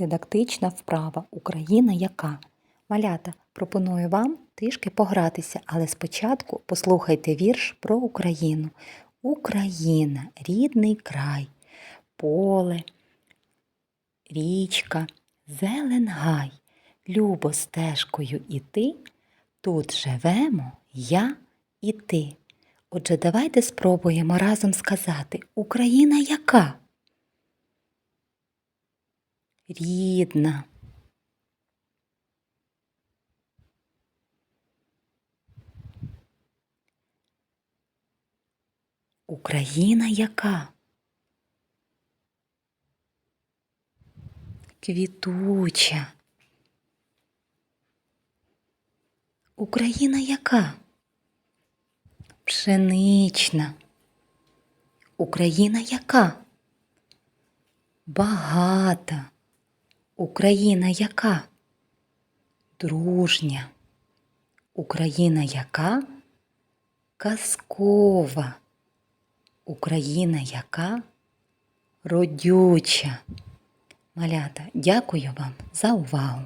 Дидактична вправа Україна яка? Малята, пропоную вам трішки погратися, але спочатку послухайте вірш про Україну. Україна, рідний край, поле, річка, зелен гай, любо стежкою іти, тут живемо я і ти. Отже, давайте спробуємо разом сказати Україна яка? Рідна. Україна яка? Квітуча. Україна яка? Пшенична. Україна яка? Багата. Україна яка? Дружня. Україна яка? Казкова. Україна яка? Родюча. Малята, дякую вам за увагу.